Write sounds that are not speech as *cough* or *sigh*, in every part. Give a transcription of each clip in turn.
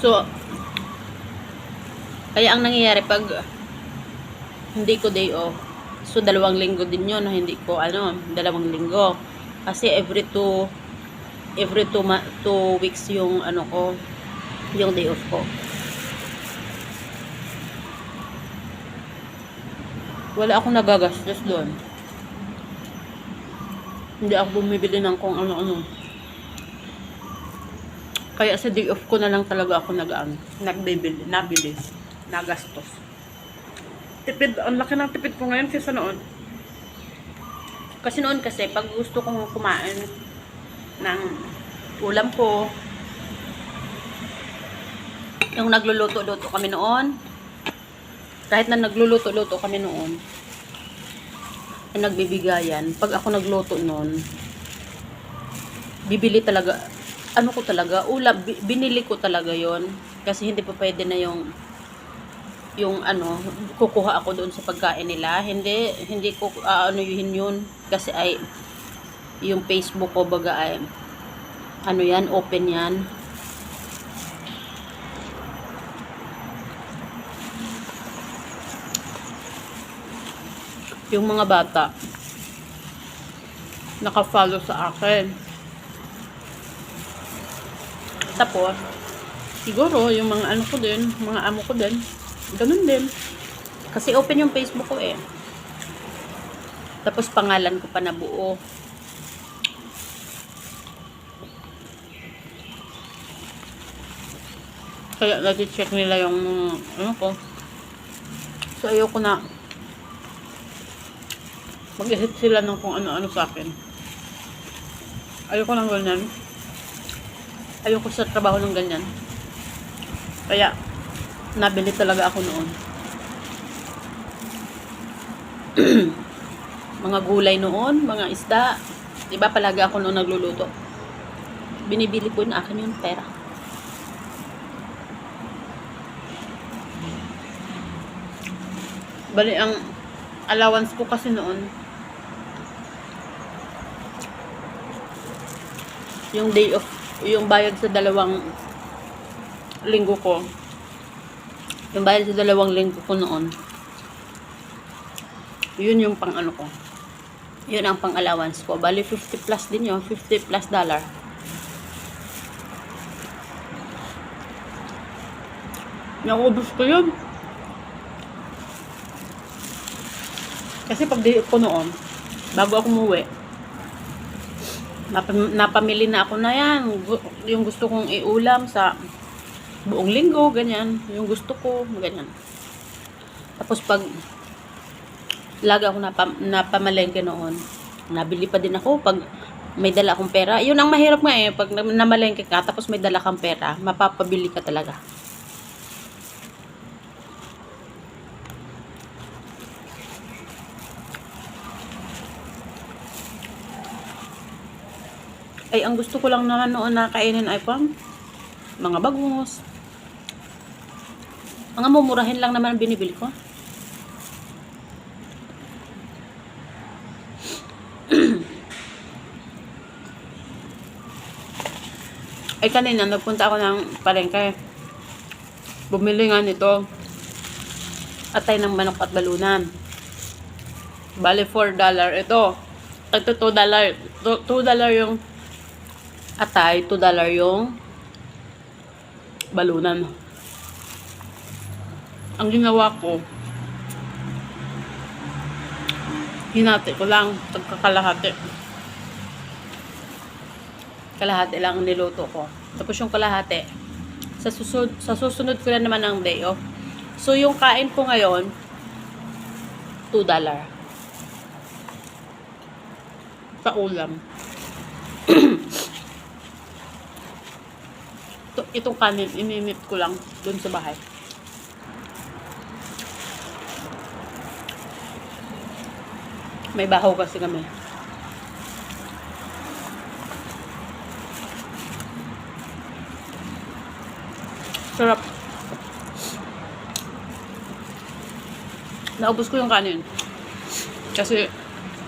So, kaya ang nangyayari pag hindi ko day off, so dalawang linggo din yun, hindi ko, ano, dalawang linggo. Kasi every two, every two, two weeks yung, ano ko, yung day off ko. Wala akong nagagastos doon. Hindi ako bumibili ng kung ano-ano. Kaya sa day off ko na lang talaga ako nag ano, nagbibili, nabili, nagastos. Tipid, ang laki ng tipid ko ngayon kaysa noon. Kasi noon kasi, pag gusto kong kumain ng ulam ko, yung nagluluto-luto kami noon, kahit na nagluluto-luto kami noon, ay nagbibigayan, pag ako nagluto noon, bibili talaga, ano ko talaga, ulam, bi- binili ko talaga yon kasi hindi pa pwede na yung yung ano, kukuha ako doon sa pagkain nila. Hindi, hindi ko ano yun yun. Kasi ay, yung Facebook ko baga ay, ano yan, open yan. Yung mga bata, naka-follow sa akin. Tapos, siguro, yung mga ano ko din, mga amo ko din, ganun din. Kasi open yung Facebook ko eh. Tapos pangalan ko pa na buo. Kaya nati-check nila yung ano ko. So ayoko na mag-isip sila ng kung ano-ano sa akin. Ayoko ng ganyan. Ayoko sa trabaho ng ganyan. Kaya, nabili talaga ako noon. *clears throat* mga gulay noon, mga isda. Diba palagi ako noon nagluluto. Binibili ko na akin yung pera. Bali, ang allowance ko kasi noon, yung day of, yung bayad sa dalawang linggo ko, yung bayad sa dalawang linggo ko noon, yun yung pang ano ko. Yun ang pang allowance ko. Bali, 50 plus din yun. 50 plus dollar. Naubos ko yun. Kasi pag off ko noon, bago ako umuwi, napam- napamili na ako na yan. Yung gusto kong iulam sa buong linggo, ganyan. Yung gusto ko, ganyan. Tapos pag lagi ako napam, napamalengke noon, nabili pa din ako pag may dala akong pera. Yun ang mahirap nga eh, pag nam- namalengke ka, tapos may dala kang pera, mapapabili ka talaga. Ay, ang gusto ko lang naman noon na kainin ay pang mga bagos. Mga mumurahin lang naman binibili ko. *clears throat* Ay kanina, nagpunta ako ng palengke. Bumili nga nito. Atay ng manok at balunan. Bale, 4 dollar. Ito. Ito, 2 dollar. 2 dollar yung atay. 2 dollar yung balunan. Ang ginawa ko, hinati ko lang. Tagkakalahati kalahati lang ang niluto ko. Tapos yung kalahati, sa susunod, sa susunod ko na naman ang day off. So, yung kain ko ngayon, 2 dollar. Sa ulam. Ito, itong kanin, ininit ko lang dun sa bahay. May bahaw kasi kami. Sarap. Naubos ko yung kanin. Kasi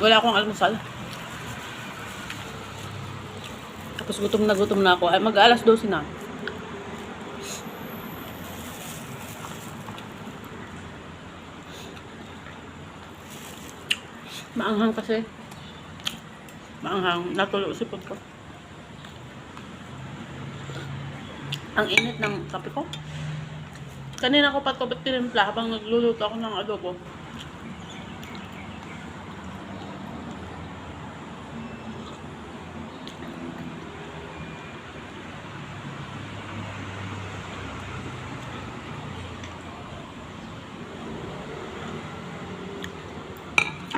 wala akong almusal. Tapos gutom na gutom na ako. Ay, mag-alas 12 na. Maanghang kasi. Maanghang. Natulo si ko. Ang init ng kape ko. Kanina ko pa ito tinimpla habang nagluluto ako ng adobo.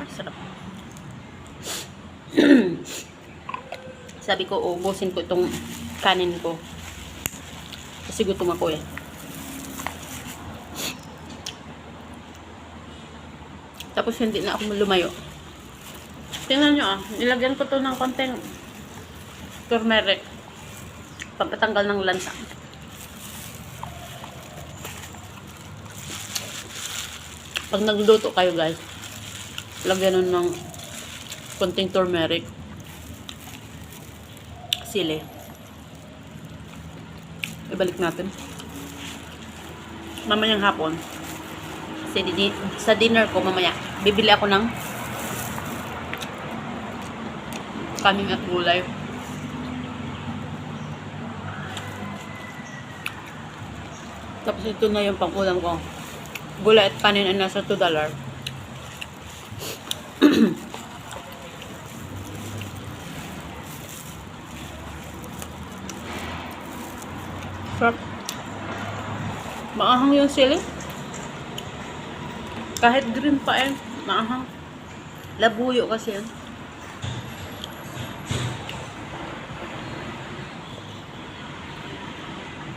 Sarap. Sabi ko, ubusin ko itong kanin ko. Kasi gutom ako eh. Tapos hindi na ako lumayo. Tingnan nyo ah, nilagyan ko to ng konting turmeric. Pampatanggal ng lansa. Pag nagluto kayo guys, lagyan nun ng konting turmeric. Sili. Ibalik natin. Mamayang hapon. Kasi di- sa dinner ko mamaya, bibili ako ng kanin at gulay. Tapos ito na yung pang-ulam ko. Gulay at kanin ay nasa $2. *clears throat* Sarap. Maahang yung sili. Kahit green pa eh, maahang. Labuyo kasi yan.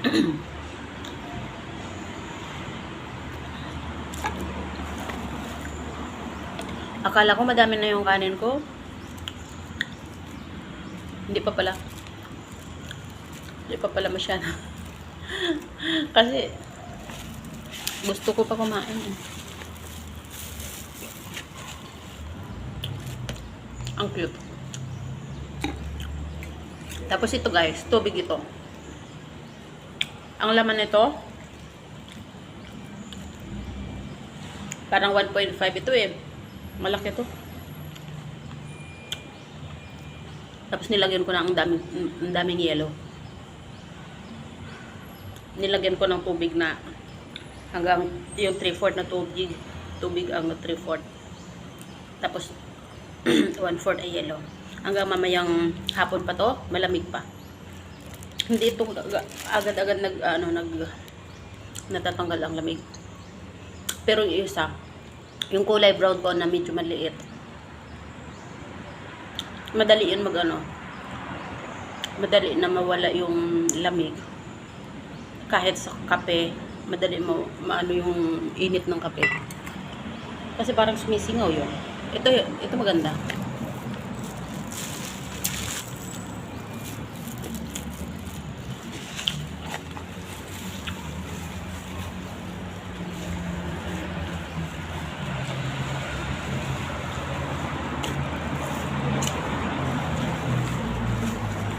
*clears throat* Akala ko madami na yung kanin ko. Hindi pa pala. Hindi pa pala masyado. *laughs* *laughs* Kasi gusto ko pa kumain. eh. Ang cute. Tapos ito guys, tubig ito. Ang laman nito, parang 1.5 ito eh. Malaki to. Tapos nilagyan ko na ang daming, ang daming yellow. Nilagyan ko ng tubig na hanggang yung 3-4 na tubig. Tubig ang 3-4. Tapos *clears throat* 1-4 ay yellow. Hanggang mamayang hapon pa to, malamig pa. Hindi ito aga- agad-agad nag ano nag natatanggal ang lamig. Pero yung isa, yung kulay brown ko na medyo maliit. Madali yun mag ano. Madali na mawala yung lamig. Kahit sa kape, madali mo maano yung init ng kape. Kasi parang sumisingaw yun. Ito, ito maganda.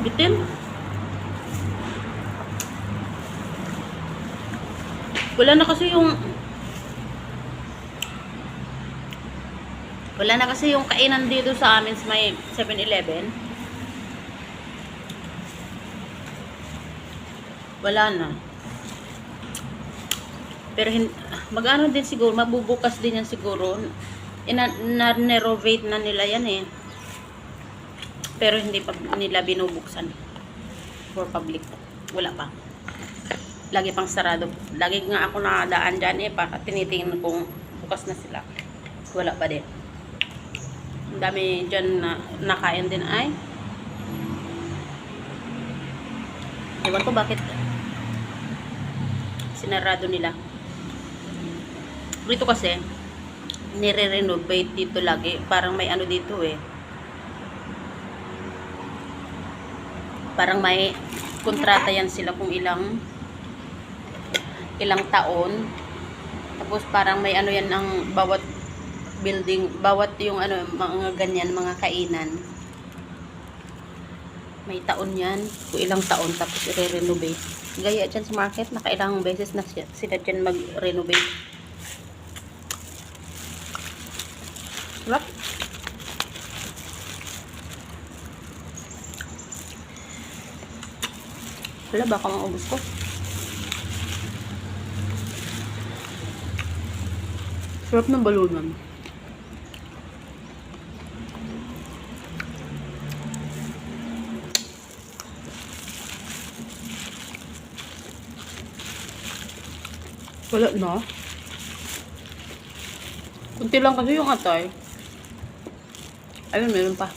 Bitin. Wala na kasi yung Wala na kasi yung kainan dito sa amin sa may 7-Eleven. Wala na. Pero mag-ano din siguro, mabubukas din yan siguro. Ina- na-renovate na nila yan eh. Pero hindi pa nila binubuksan for public. Wala pa. Lagi pang sarado. Lagi nga ako nakadaan dyan eh, para tinitingnan kung bukas na sila. Wala pa din. Ang dami dyan na nakain din ay. Ewan ko bakit sinarado nila. Dito kasi, nire-renovate dito lagi. Parang may ano dito eh. Parang may kontrata yan sila kung ilang ilang taon. Tapos parang may ano yan ang bawat building, bawat yung ano, mga ganyan, mga kainan. May taon yan, kung ilang taon, tapos i-renovate. Gaya dyan sa market, nakailang beses na sila dyan mag-renovate. Sarap. Wala ba akong maubos ko? Sarap ng balunan. Wala na. Kunti lang kasi yung atay. Ayun, meron pa.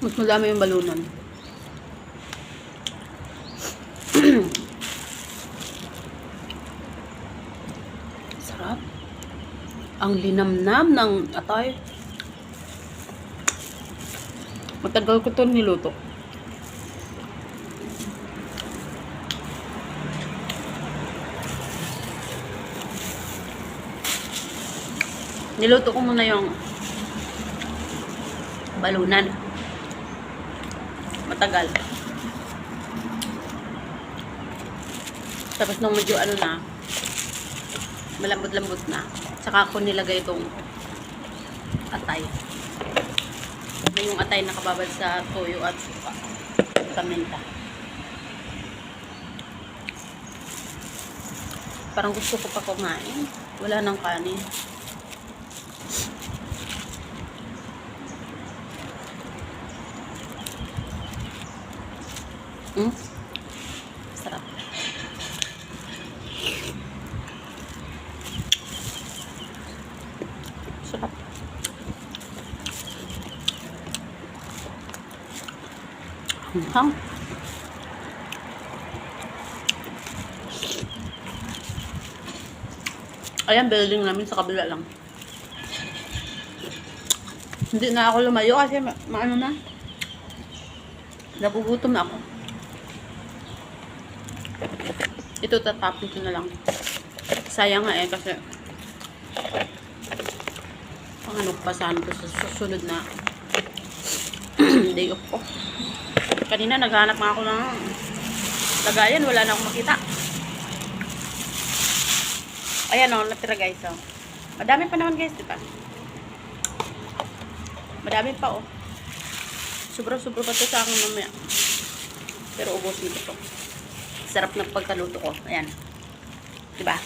Mas madami yung balunan. Sarap. Ang linamnam ng atay. Matagal ko to niluto. Niluto ko muna yung balunan. Matagal. Tapos nung medyo ano na, malambot-lambot na, saka ako nilagay itong atay. Na yung atay nakababad sa toyo at suka. Paminta. Parang gusto ko pa kumain. Wala nang kanin. Hmm? Sarap. Hanghang. Ayan, building namin sa kabila lang. Hindi na ako lumayo kasi ma- maano na. Nagugutom na ako. Ito tatapin ko na lang. Sayang nga eh kasi pang pa sana ko sa susunod na *clears throat* day off ko. Kanina naghanap nga ako ng lagayan. Wala na akong makita. Ayan o, natira guys. Oh. Madami pa naman guys, di ba? Madami pa oh. Sobra-sobra pa to sa akin mamaya. Pero ubusin ko to. Sarap ng pagkaluto ko. Ayan. Diba?